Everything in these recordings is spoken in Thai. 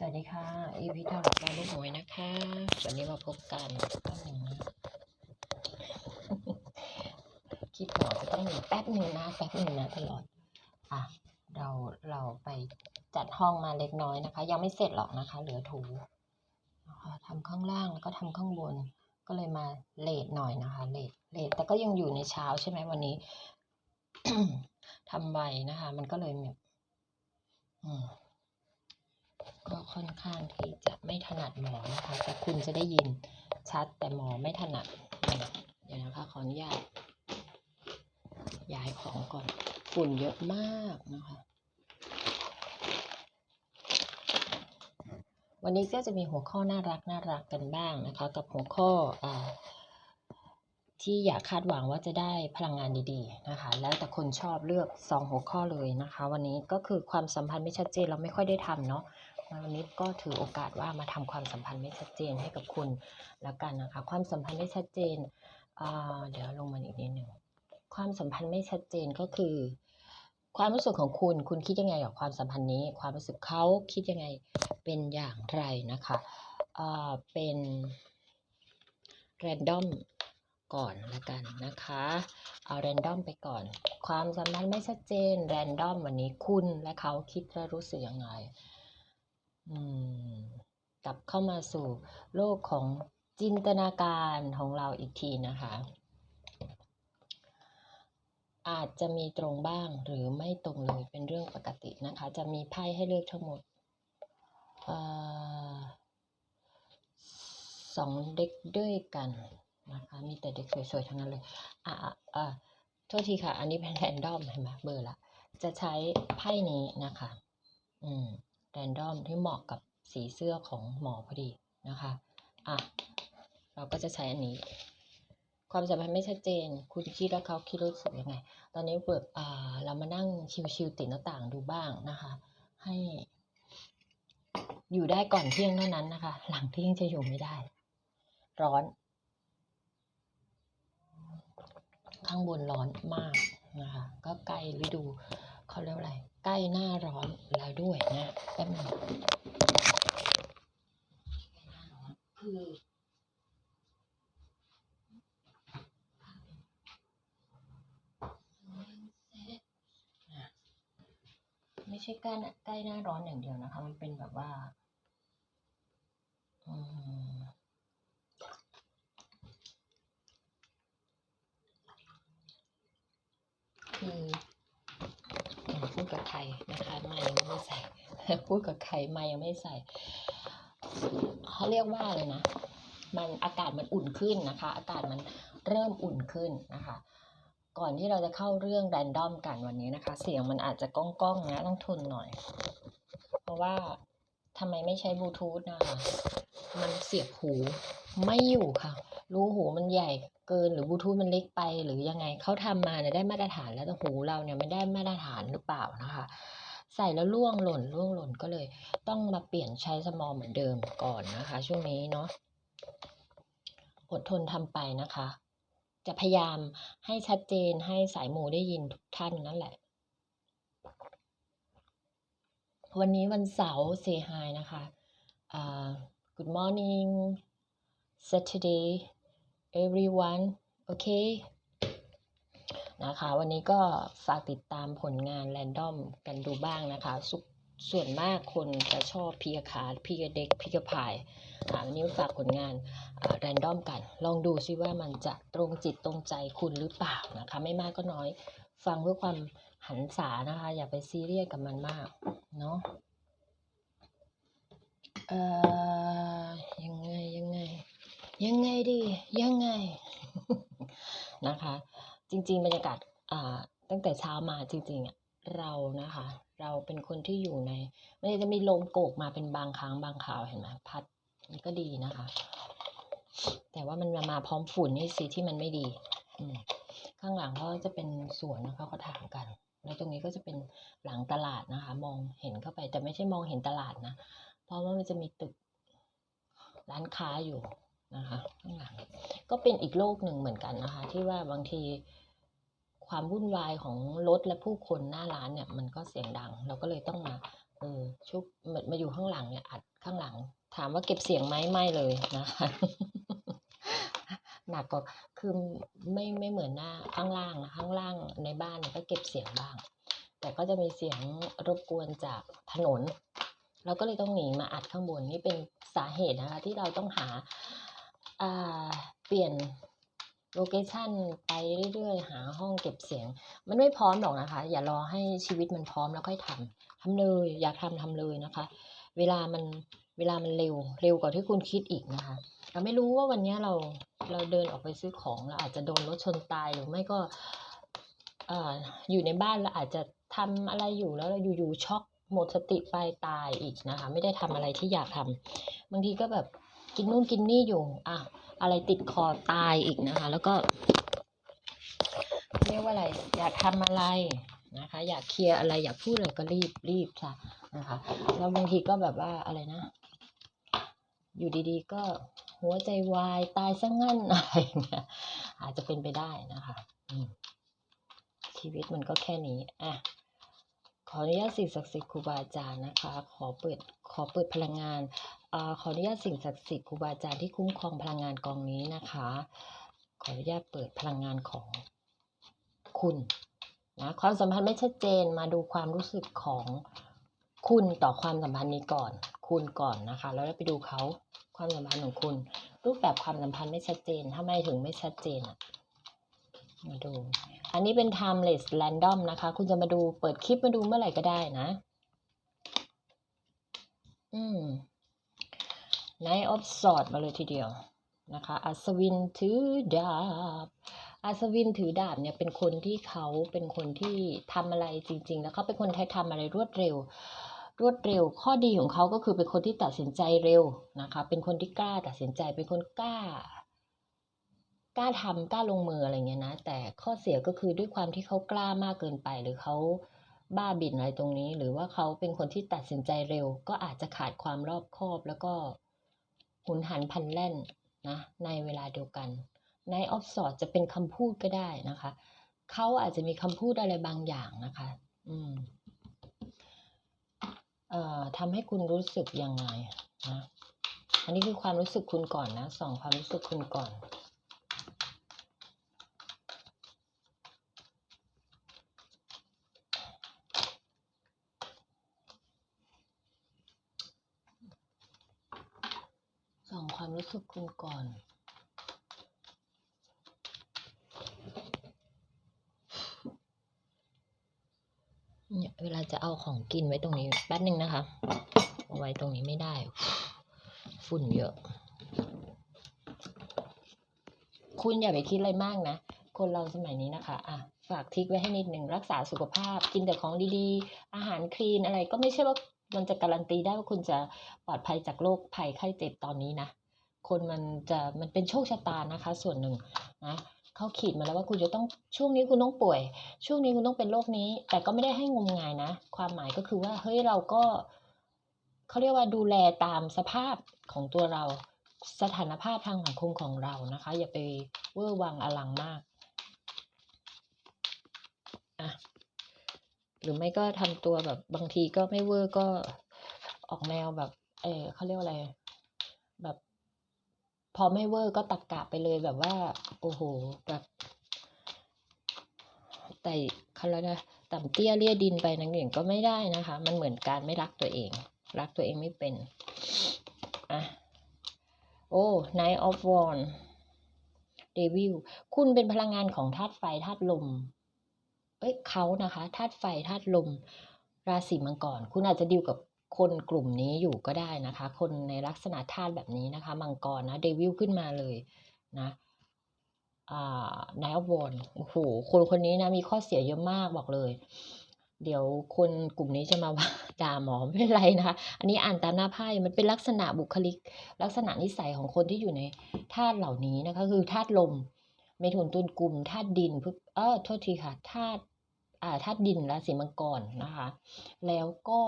สวัสดีค่ะอีพีทาร์การลูกหวยนะคะ วันนี้มาพบกันแป๊บหนึ่งนะคิดบอกจะต้องมีแป๊บหนึ่งนะแป๊บหนึ่งนะตลอดอะเราเราไปจัดห้องมาเล็กน้อยนะคะ ยังไม่เสร็จหรอกนะคะ เหลือถูทำข้างล่างแล้วก็ทำข้างบน ก็เลยมาเลทหน่อยนะคะเลทเลทแต่ก็ยังอยู่ในเช้าใช่ไหมวันนี้ทำไวนะคะ มันก็เลยแบบอืม ก็ค่อนข้างที่จะไม่ถนัดหมอนะคะ แต่คุณจะได้ยินชัดแต่หมอไม่ถนัด เดี๋ยวนะคะขออนุญาตย้ายของก่อน ฝุ่นเยอะมากนะคะ วันนี้ก็จะมีหัวข้อน่ารักน่ารักกันบ้างนะคะ กับหัวข้ออที่อยากคาดหวังว่าจะได้พลังงานดีๆนะคะ แล้วแต่คนชอบเลือกสองหัวข้อเลยนะคะ วันนี้ก็คือความสัมพันธ์ไม่ชัดเจนเราไม่ค่อยได้ทำเนาะ วันนี้ก็ถือโอกาสว่ามาทำความสัมพันธ์ไม่ชัดเจนให้กับคุณแล้วกันนะคะ ความสัมพันธ์ไม่ชัดเจนเดี๋ยวลงมาอีกนิดหนึ่งความสัมพันธ์ไม่ชัดเจนก็คือ ความรู้สึกของคุณ คุณคิดยังไงกับความสัมพันธ์นี้ ความรู้สึกเขาคิดยังไงเป็นอย่างไรนะคะเป็นแรนดอมก่อนละกันนะคะ เอาแรนดอมไปก่อน ความสัมพันธ์ไม่ชัดเจนแรนดอมวันนี้คุณและเขาคิดและรู้สึกยังไง กลับเข้ามาสู่โลกของจินตนาการของเราอีกทีนะคะ อาจจะมีตรงบ้างหรือไม่ตรงเลยเป็นเรื่องปกตินะคะ จะมีไพ่ให้เลือกทั้งหมดอสองเด็กด้วยกันนะคะ มีแต่เด็กสวยๆทั้งนั้นเลยอะอะอะโทษทีค่ะ อันนี้เป็นแรนดอมเห็นไหมเบอร์ละ จะใช้ไพ่นี้นะคะ อืม รนดอมที่เหมาะกับสีเสื้อของหมอพอดีนะคะ อะ เราก็จะใช้อันนี้ ความสัมพันธ์ไม่ชัดเจน คุณคิดแล้วเขาคิดรู้สึกยังไง ตอนนี้เปิดอ่า เรามานั่งชิวๆติดหน้าต่างดูบ้างนะคะ ให้ อยู่ได้ก่อนเที่ยงเท่านั้นนะคะ หลังเที่ยงจะอยู่ไม่ได้ ร้อน ข้างบนร้อนมากนะคะ ก็ใกล้ฤดู เขาเรียกอะไร ใกล้หน้าร้อนแล้วด้วยนะแป๊บนึงคือไม่ใช่ใกล้ใกล้หน้าร้อนอย่างเดียวนะคะ มันเป็นแบบว่าอืมคืออืมพูดกับใคร นะคะไม่ยังไม่ใส่ พูดกับใครไม่ยังไม่ใส่เขาเรียกว่าอะไรนะ มันอากาศมันอุ่นขึ้นนะคะ อากาศมันเริ่มอุ่นขึ้นนะคะ ก่อนที่เราจะเข้าเรื่องแรนดอมกันวันนี้นะคะ เสียงมันอาจจะก้องก้องๆนะต้องทนหน่อย เพราะว่าทำไมไม่ใช้บลูทูธนะคะ มันเสียบหูไม่อยู่ค่ะ รูหูมันใหญ่เกินหรือบลูทูธมันเล็กไป หรือยังไงเขาทำมาเนี่ยได้มาตรฐานแล้วแต่หูเราเนี่ยไม่ได้มาตรฐานหรือเปล่านะคะใส่แล้วล่วงหล่นล่วงหล่นก็เลย ต้องมาเปลี่ยนใช้สมอลเหมือนเดิมก่อนนะคะ ช่วงนี้เนาะอดทนทำไปนะคะ จะพยายามให้ชัดเจนให้สายมูได้ยินทุกท่านนั่นแหละ วันนี้วันเสาร์ say hi นะคะอ่า good morning Saturday everyone โอเคนะคะ วันนี้ก็ฝากติดตามผลงานแรนดอมกันดูบ้างนะคะสส่วนมากคนจะชอบพีกขาดพีกเด็กพีกพายอ่าวันนี้ฝากผลงานแรนดอมกัน ลองดูซิว่ามันจะตรงจิตตรงใจคุณหรือเปล่านะคะ ไม่มากก็น้อย ฟังเพื่อความหันษานะคะ อย่าไปซีเรียสกับมันมาก เนาะเอ่อยังไงยังไง ยังไงดียังไงนะคะ จริง ๆ บรรยากาศอ่าตั้งแต่เช้ามาจริงๆอะเรานะคะ เราเป็นคนที่อยู่ในมันจะมีลมโกกมาเป็นบางครั้งบางคราวเห็นไหมพัดมันก็ดีนะคะ แต่ว่ามันมามาพร้อมฝุ่นนี่สิที่มันไม่ดี อืข้างหลังก็จะเป็นสวนนะคะเขาถางกัน แล้วตรงนี้ก็จะเป็นหลังตลาดนะคะ มองเห็นเข้าไปแต่ไม่ใช่มองเห็นตลาดนะ เพราะว่ามันจะมีตึกร้านค้าอยู่ นะคะข้างหลังก็เป็นอีกโลกหนึ่งเหมือนกันนะคะ ที่ว่าบางทีความวุ่นวายของรถและผู้คนหน้าร้านเนี่ยมันก็เสียงดัง เราก็เลยต้องมาเออชุบมามาอยู่ข้างหลังเนี่ยอัดข้างหลัง ถามว่าเก็บเสียงไหมไม่เลยนะคะหนักกว่าคือไม่ไม่เหมือนหน้าข้างล่างนะข้างล่างในบ้านเนี่ยก็เก็บเสียงบ้าง แต่ก็จะมีเสียงรบกวนจากถนน เราก็เลยต้องหนีมาอัดข้างบนนี่เป็นสาเหตุนะคะที่เราต้องหา เปลี่ยนโลเคชันไปเรื่อยๆ หาห้องเก็บเสียง มันไม่พร้อมหรอกนะคะ อย่ารอให้ชีวิตมันพร้อมแล้วค่อยทำทำเลย อยากทำทำเลยนะคะ เวลามันเวลามันเร็วเร็วกว่าที่คุณคิดอีกนะคะเราไม่รู้ว่าวันนี้เราเราเดินออกไปซื้อของเราอาจจะโดนรถชนตายหรือไม่ก็เอ่ออยู่ในบ้านเราอาจจะทำอะไรอยู่แล้วเราอยู่ๆช็อกหมดสติไปตายอีกนะคะ ไม่ได้ทำอะไรที่อยากทำบางทีก็แบบ กินนู่นกินนี่อยู่อะอะไรติดคอตายอีกนะคะ แล้วก็ เรียกว่าอะไร อยากทำอะไรนะคะ อยากเคลียร์อะไรอยากพูดอะไรก็รีบรีบค่ะนะคะแล้วบางทีก็แบบว่าอะไรนะ อยู่ดีๆ ก็หัวใจวายตายซะงั้นอะไรอย่างเงี้ยอาจจะเป็นไปได้นะคะชีวิตมันก็แค่นี้อะขออนุญาตสิ่งศักดิ์สิทธิ์ครูบาอาจารย์นะคะ ขอเปิดขอเปิดพลังงาน ขออนุญาตสิ่งศักดิ์สิทธิ์ครูบาอาจารย์ที่คุ้มครองพลังงานกองนี้นะคะ ขออนุญาตเปิดพลังงานของคุณนะความสัมพันธ์ไม่ชัดเจนมาดูความรู้สึกของคุณต่อความสัมพันธ์นี้ก่อน คุณก่อนนะคะ แล้วไปดูเขาความสัมพันธ์ของคุณ รูปแบบความสัมพันธ์ไม่ชัดเจนทำไมถึงไม่ชัดเจนอะมาดู อันนี้เป็น timeless random นะคะ คุณจะมาดูเปิดคลิปมาดูเมื่อไหร่ก็ได้นะ อืม Knight of Swords มาเลยทีเดียวนะคะ อัศวินถือดาบ อัศวินถือดาบเนี่ยเป็นคนที่เขาเป็นคนที่ทำอะไรจริง ๆ แล้วเขาเป็นคนที่ทำอะไรรวดเร็ว รวดเร็ว ข้อดีของเขาก็คือเป็นคนที่ตัดสินใจเร็วนะคะ เป็นคนที่กล้าตัดสินใจ เป็นคนกล้ากล้าทำกล้าลงมืออะไรเงี้ยนะ แต่ข้อเสียก็คือด้วยความที่เขากล้ามากเกินไป หรือเขาบ้าบิ่นอะไรตรงนี้ หรือว่าเขาเป็นคนที่ตัดสินใจเร็ว ก็อาจจะขาดความรอบคอบแล้วก็ หุนหันพันแล่นนะในเวลาเดียวกันในออฟสอดจะเป็นคำพูดก็ได้นะคะ เขาอาจจะมีคำพูดอะไรบางอย่างนะคะ อืมเอ่อทำให้คุณรู้สึกยังไงนะอันนี้คือความรู้สึกคุณก่อนนะส่องความรู้สึกคุณก่อน ส่องความ รู้สึกคุณก่อนเนี่ยเวลาจะเอาของกินไว้ตรงนี้แป๊บนึงนะคะเอาไว้ตรงนี้ไม่ได้ ฝุ่นเยอะ คุณอย่าไปคิดอะไรมากนะ คนเราสมัยนี้นะคะ อะ ฝากทิกไว้ให้นิดหนึ่งรักษาสุขภาพ กินแต่ของดีๆ อาหารคลีนอะไรก็ไม่ใช่ว่ามันจะการันตีได้ว่าคุณจะปลอดภัยจากโรคภัยไข้เจ็บตอนนี้นะ คนมันจะมันเป็นโชคชะตานะคะ ส่วนหนึ่งนะเขาขีดมาแล้วว่าคุณจะต้องช่วงนี้คุณต้องป่วย ช่วงนี้คุณต้องเป็นโรคนี้ แต่ก็ไม่ได้ให้งมงายนะ ความหมายก็คือว่าเฮ้ยเราก็เขาเรียกว่าดูแลตามสภาพของตัวเราสถานภาพทางสังคมของเรานะคะ อย่าไปเวอร์วังอลังมากอะหรือไม่ก็ทำตัวแบบบางทีก็ไม่เวอร์ก็ออกแนวแบบ เออเขาเรียกว่าอะไร แบบ พอไม่เวอร์ก็ตักกะไปเลยแบบว่า โอ้โหแบบแต่เขาแล้วนะต่ำเตี้ยเลี่ยดินไปนังอย่างก็ไม่ได้นะคะ มันเหมือนการไม่รักตัวเอง รักตัวเองไม่เป็นอะโอ้ Knight of Wands เดวิลคุณเป็นพลังงานของธาตุไฟธาตุลม เอ้ยเขานะคะธาตุไฟธาตุลม ราศีมังกรคุณอาจจะดิวกับ คนกลุ่มนี้อยู่ก็ได้นะคะ คนในลักษณะธาตุแบบนี้นะคะ มังกรนะเดวิลขึ้นมาเลยนะอ่านายอวอนโอ้โห คนคนนี้นะมีข้อเสียเยอะมากบอกเลย เดี๋ยวคนกลุ่มนี้จะมาว่าด่าหมอไม่เป็นไรนะคะ อันนี้อ่านตามหน้าไพ่มันเป็นลักษณะบุคลิก ลักษณะนิสัยของคนที่อยู่ในธาตุเหล่านี้นะคะ คือธาตุลมเมถุนตุลกลุ่มธาตุดินพึกเออโทษทีค่ะธาตุ ธาตุดินราศีมังกรนะคะ แล้วก็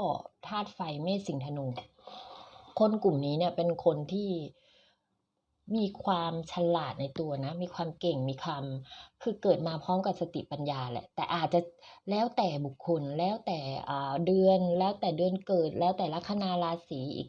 ธาตุไฟเมษสิงธนู คนกลุ่มนี้เนี่ยเป็นคนที่มีความฉลาดในตัวนะ มีความเก่ง มีความคือเกิดมาพร้อมกับสติปัญญาแหละ แต่อาจจะแล้วแต่บุคคล แล้วแต่เดือน แล้วแต่เดือนเกิด แล้วแต่ลัคนาราศีอีก